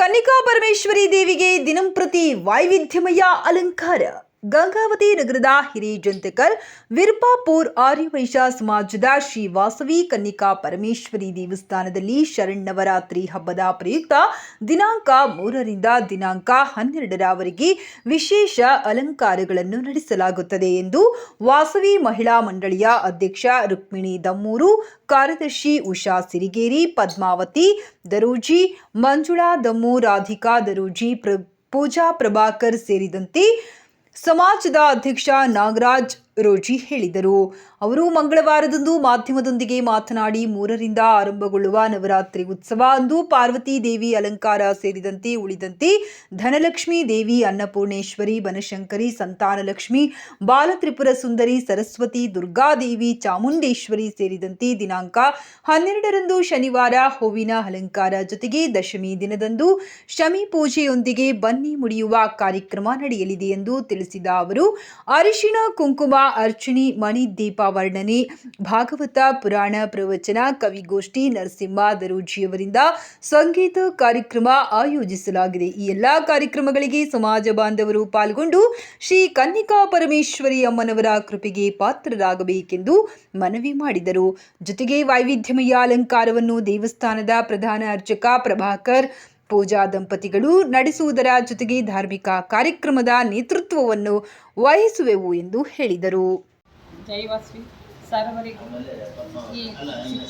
ಕನ್ನಿಕಾ ಪರಮೇಶ್ವರಿ ದೇವಿಗೆ ದಿನಂಪ್ರತಿ ವೈವಿಧ್ಯಮಯ ಅಲಂಕಾರ. ಗಂಗಾವತಿ ನಗರದ ಹಿರೇಜಂತಕಲ್ ವಿರ್ಪಾಪುರ್ ಆರ್ಯವೈಶ್ಯ ಸಮಾಜದ ಶ್ರೀ ವಾಸವಿ ಕನ್ನಿಕಾ ಪರಮೇಶ್ವರಿ ದೇವಸ್ಥಾನದಲ್ಲಿ ಶರಣ್ಣವರಾತ್ರಿ ಹಬ್ಬದ ಪ್ರಯುಕ್ತ ದಿನಾಂಕ ಮೂರರಿಂದ ದಿನಾಂಕ ಹನ್ನೆರಡರವರೆಗೆ ವಿಶೇಷ ಅಲಂಕಾರಗಳನ್ನು ನಡೆಸಲಾಗುತ್ತದೆ ಎಂದು ವಾಸವಿ ಮಹಿಳಾ ಮಂಡಳಿಯ ಅಧ್ಯಕ್ಷ ರುಕ್ಮಿಣಿ ದಮ್ಮೂರು, ಕಾರ್ಯದರ್ಶಿ ಉಷಾ ಸಿರಿಗೇರಿ, ಪದ್ಮಾವತಿ ದರೋಜಿ, ಮಂಜುಳಾ ದಮ್ಮು ರಾಧಿಕಾ ದರೋಜಿ ಪ್ರ, ಪೂಜಾ ಪ್ರಭಾಕರ್ ಸೇರಿದಂತೆ ಸಮಾಜದ ಅಧ್ಯಕ್ಷ ನಾಗರಾಜ್ ರೋಜಿ ಹೇಳಿದರು. ಅವರು ಮಂಗಳವಾರದಂದು ಮಾಧ್ಯಮದೊಂದಿಗೆ ಮಾತನಾಡಿ, ಮೂರರಿಂದ ಆರಂಭಗೊಳ್ಳುವ ನವರಾತ್ರಿ ಉತ್ಸವ ಅಂದು ಪಾರ್ವತಿ ದೇವಿ ಅಲಂಕಾರ ಸೇರಿದಂತೆ ಉಳಿದಂತೆ ಧನಲಕ್ಷ್ಮಿ ದೇವಿ, ಅನ್ನಪೂರ್ಣೇಶ್ವರಿ, ಬನಶಂಕರಿ, ಸಂತಾನಲಕ್ಷ್ಮಿ, ಬಾಲತ್ರಿಪುರ ಸುಂದರಿ, ಸರಸ್ವತಿ ದುರ್ಗಾದೇವಿ ಚಾಮುಂಡೇಶ್ವರಿ ಸೇರಿದಂತೆ ದಿನಾಂಕ ಹನ್ನೆರಡರಂದು ಶನಿವಾರ ಹೂವಿನ ಅಲಂಕಾರ ಜೊತೆಗೆ ದಶಮಿ ದಿನದಂದು ಶಮಿ ಪೂಜೆಯೊಂದಿಗೆ ಬನ್ನಿ ಮುಡಿಯುವ ಕಾರ್ಯಕ್ರಮ ನಡೆಯಲಿದೆ ಎಂದು ತಿಳಿಸಿದ ಅವರು, ಅರಿಶಿಣ, ಕುಂಕುಮ ಅರ್ಚಣಿ ಮಣಿ ದೀಪ ವರ್ಣನೆ ಭಾಗವತ ಪುರಾಣ ಪ್ರವಚನ, ಕವಿಗೋಷ್ಠಿ, ನರಸಿಂಹ ದರೂಜಿಯವರಿಂದ ಸಂಗೀತ ಕಾರ್ಯಕ್ರಮ ಆಯೋಜಿಸಲಾಗಿದೆ. ಈ ಎಲ್ಲ ಕಾರ್ಯಕ್ರಮಗಳಿಗೆ ಸಮಾಜ ಬಾಂಧವರು ಪಾಲ್ಗೊಂಡು ಶ್ರೀ ಕನ್ನಿಕಾ ಪರಮೇಶ್ವರಿ ಅಮ್ಮನವರ ಕೃಪೆಗೆ ಪಾತ್ರರಾಗಬೇಕೆಂದು ಮನವಿ ಮಾಡಿದರು. ಜೊತೆಗೆ ವೈವಿಧ್ಯಮಯ ಅಲಂಕಾರವನ್ನು ದೇವಸ್ಥಾನದ ಪ್ರಧಾನ ಅರ್ಚಕ ಪ್ರಭಾಕರ್ ಪೂಜಾ ದಂಪತಿಗಳು ನಡೆಸುವುದರ ಜೊತೆಗೆ ಧಾರ್ಮಿಕ ಕಾರ್ಯಕ್ರಮದ ನೇತೃತ್ವವನ್ನು ವಹಿಸುವೆವು ಎಂದು ಹೇಳಿದರು. ಈ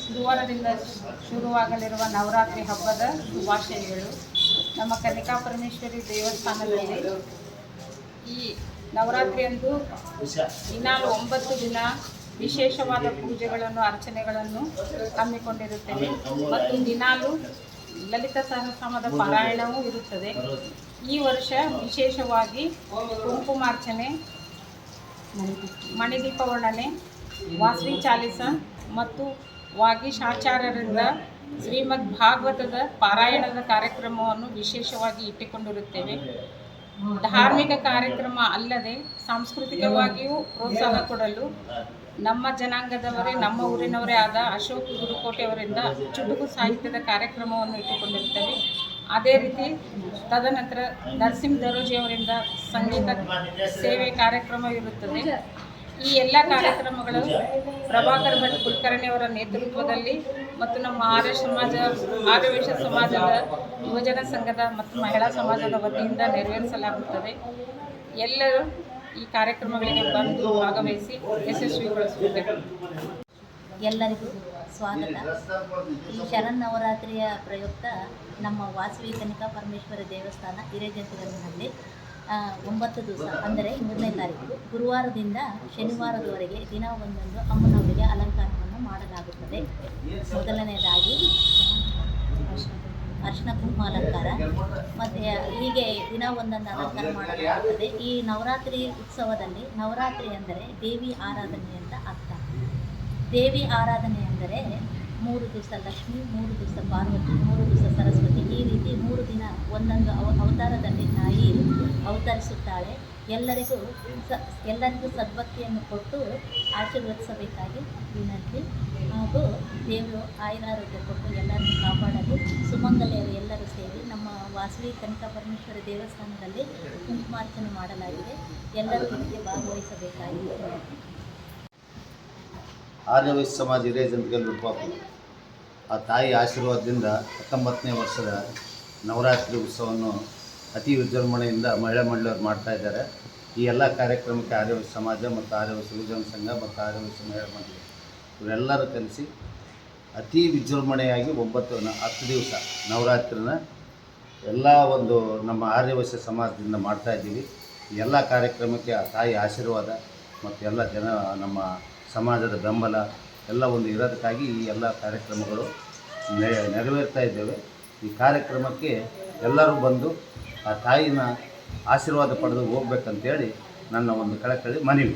ಗುರುವಾರದಿಂದ ಶುರುವಾಗಲಿರುವ ನವರಾತ್ರಿ ಹಬ್ಬದ ಶುಭಾಶಯಗಳು. ನಮ್ಮ ಕನಿಕಾ ಪರಮೇಶ್ವರಿ ದೇವಸ್ಥಾನದಲ್ಲಿ ಈ ನವರಾತ್ರಿಯಂದು ದಿನಾಲು ಒಂಬತ್ತು ದಿನ ವಿಶೇಷವಾದ ಪೂಜೆಗಳನ್ನು, ಅರ್ಚನೆಗಳನ್ನು ಹಮ್ಮಿಕೊಂಡಿರುತ್ತೇವೆ. ಮತ್ತು ದಿನಾಲು ಲಲಿತ ಸಹಸ್ರನಾಮದ ಪಾರಾಯಣವೂ ಇರುತ್ತದೆ. ಈ ವರ್ಷ ವಿಶೇಷವಾಗಿ ಕುಂಕುಮಾರ್ಚನೆ ಮಣಿದೀಪ ವರ್ಣನೆ ವಾಸವಿ ಚಾಲಿಸ ಮತ್ತು ವಾಗೀಶಾಚಾರ್ಯರಿಂದ ಶ್ರೀಮದ್ ಭಾಗವತದ ಪಾರಾಯಣದ ಕಾರ್ಯಕ್ರಮವನ್ನು ವಿಶೇಷವಾಗಿ ಇಟ್ಟುಕೊಂಡಿರುತ್ತೇವೆ. ಧಾರ್ಮಿಕ ಕಾರ್ಯಕ್ರಮ ಅಲ್ಲದೆ ಸಾಂಸ್ಕೃತಿಕವಾಗಿಯೂ ಪ್ರೋತ್ಸಾಹ ಕೊಡಲು ನಮ್ಮ ಜನಾಂಗದವರೇ, ನಮ್ಮ ಊರಿನವರೇ ಆದ ಅಶೋಕ್ ಗುರುಕೋಟೆ ಅವರಿಂದ ಚುಟುಕು ಸಾಹಿತ್ಯದ ಕಾರ್ಯಕ್ರಮವನ್ನು ಇಟ್ಟುಕೊಂಡಿರ್ತೇವೆ. ಅದೇ ರೀತಿ ತದನಂತರ ನರಸಿಂಹ ದರೋಜಿ ಅವರಿಂದ ಸಂಗೀತ ಸೇವೆ ಕಾರ್ಯಕ್ರಮ ಇರುತ್ತದೆ. ಈ ಎಲ್ಲ ಕಾರ್ಯಕ್ರಮಗಳು ಪ್ರಭಾಕರ್ ಭಟ್ ಕುಲಕರ್ಣಿಯವರ ನೇತೃತ್ವದಲ್ಲಿ ಮತ್ತು ನಮ್ಮ ಆರ್ಯ ಸಮಾಜ, ಆರ್ಯವೇಶ ಸಮಾಜದ ಯುವಜನ ಸಂಘದ ಮತ್ತು ಮಹಿಳಾ ಸಮಾಜದ ವತಿಯಿಂದ ನೆರವೇರಿಸಲಾಗುತ್ತದೆ. ಎಲ್ಲರೂ ಈ ಕಾರ್ಯಕ್ರಮಗಳಿಗೆ ಬಂದು ಭಾಗವಹಿಸಿ ಯಶಸ್ವಿಗೊಳಿಸುತ್ತೇವೆ ಎಲ್ಲರಿಗೂ ಸ್ವಾಗತ. ಈ ಶರನ್ನವರಾತ್ರಿಯ ಪ್ರಯುಕ್ತ ನಮ್ಮ ವಾಸವಿ ಕನಿಕಾ ಪರಮೇಶ್ವರ ದೇವಸ್ಥಾನ ಹಿರೇಜಂತಿಗಲ್ಲಿನಲ್ಲಿ ಒಂಬತ್ತು ದಿವಸ, ಅಂದರೆ ಮೂರನೇ ತಾರೀಕು. ಗುರುವಾರದಿಂದ ಶನಿವಾರದವರೆಗೆ ದಿನ ಒಂದೊಂದು ಅಮ್ಮನವರಿಗೆ ಅಲಂಕಾರವನ್ನು ಮಾಡಲಾಗುತ್ತದೆ. ಮೊದಲನೇದಾಗಿ ಅರ್ಶಿನ ಕುಂಕುಮ ಅಲಂಕಾರ. ಮತ್ತು ಹೀಗೆ ದಿನ ಒಂದೊಂದು ಅಲಂಕಾರ ಮಾಡಲಾಗುತ್ತದೆ. ಈ ನವರಾತ್ರಿ ಉತ್ಸವದಲ್ಲಿ ನವರಾತ್ರಿ ಅಂದರೆ ದೇವಿ ಆರಾಧನೆ ಅಂತ ಅರ್ಥ. ದೇವಿ ಆರಾಧನೆ ಎಂದರೆ ಮೂರು ದಿವಸ ಲಕ್ಷ್ಮಿ, ಮೂರು ದಿವಸ ಪಾರ್ವತಿ, ಮೂರು ದಿವಸ ಸರಸ್ವತಿ. ಈ ರೀತಿ ಮೂರು ದಿನ ಒಂದೊಂದು ಅವ, ಅವತಾರದಲ್ಲಿ ತಾಯಿ ಅವತರಿಸುತ್ತಾಳೆ. ಎಲ್ಲರಿಗೂ ಸ, ಎಲ್ಲರಿಗೂ ಸದ್ಭಕ್ತಿಯನ್ನು ಕೊಟ್ಟು ಆಶೀರ್ವದಿಸಬೇಕಾಗಿ ವಿನಂತಿ. ಹಾಗೂ ದೇವರು ಆಯುರಾರೋಗ್ಯ ಕೊಟ್ಟು ಎಲ್ಲರನ್ನು ಕಾಪಾಡಲು. ಸುಮಂಗಲೆಯರು ಎಲ್ಲರೂ ಸೇರಿ ನಮ್ಮ ವಾಸವಿ ಕನಕ ದೇವಸ್ಥಾನದಲ್ಲಿ ಕುಂಕುಮಾರ್ಚನೆ ಮಾಡಲಾಗಿದೆ. ಎಲ್ಲರೂ ಇದಕ್ಕೆ ಭಾಗವಹಿಸಬೇಕಾಗಿ ಆರ್ಯವಯಸ್ ಸಮಾಜ ಹಿರೇಜಂತಿಗಲ್ ರೂಪಾಪು ಆ ತಾಯಿ ಆಶೀರ್ವಾದದಿಂದ ಹತ್ತೊಂಬತ್ತನೇ ವರ್ಷದ ನವರಾತ್ರಿ ಉತ್ಸವವನ್ನು ಅತಿ ವಿಜೃಂಭಣೆಯಿಂದ ಮಹಿಳಾ ಮಂಡಳಿಯವರು ಮಾಡ್ತಾ ಇದ್ದಾರೆ. ಈ ಎಲ್ಲ ಕಾರ್ಯಕ್ರಮಕ್ಕೆ ಆರ್ಯವೈಶ್ಯ ಸಮಾಜ ಮತ್ತು ಆರ್ಯವೈಶ್ಯ ಯುವಜನ ಸಂಘ ಮತ್ತು ಆರ್ಯವೈಶ್ಯ ಮಹಿಳಾ ಮಂಡಳಿ ಇವರೆಲ್ಲರೂ ಕಲಿಸಿ ಅತಿ ವಿಜೃಂಭಣೆಯಾಗಿ ಒಂಬತ್ತು ಹತ್ತು ದಿವಸ ನವರಾತ್ರಿನ ಎಲ್ಲ ಒಂದು ನಮ್ಮ ಆರ್ಯವೈಶ್ಯ ಸಮಾಜದಿಂದ ಮಾಡ್ತಾ ಇದ್ದೀವಿ. ಎಲ್ಲ ಕಾರ್ಯಕ್ರಮಕ್ಕೆ ಆ ತಾಯಿ ಆಶೀರ್ವಾದ ಮತ್ತು ಎಲ್ಲ ಜನ ನಮ್ಮ ಸಮಾಜದ ಬೆಂಬಲ ಎಲ್ಲ ಒಂದು ಇರೋದಕ್ಕಾಗಿ ಈ ಎಲ್ಲ ಕಾರ್ಯಕ್ರಮಗಳು ನೆರವೇರ್ತಾ ಇದ್ದೇವೆ. ಈ ಕಾರ್ಯಕ್ರಮಕ್ಕೆ ಎಲ್ಲರೂ ಬಂದು ಆ ತಾಯಿನ ಆಶೀರ್ವಾದ ಪಡೆದು ಹೋಗ್ಬೇಕಂತೇಳಿ ನನ್ನ ಒಂದು ಕಳಕಳಿ ಮನವಿ.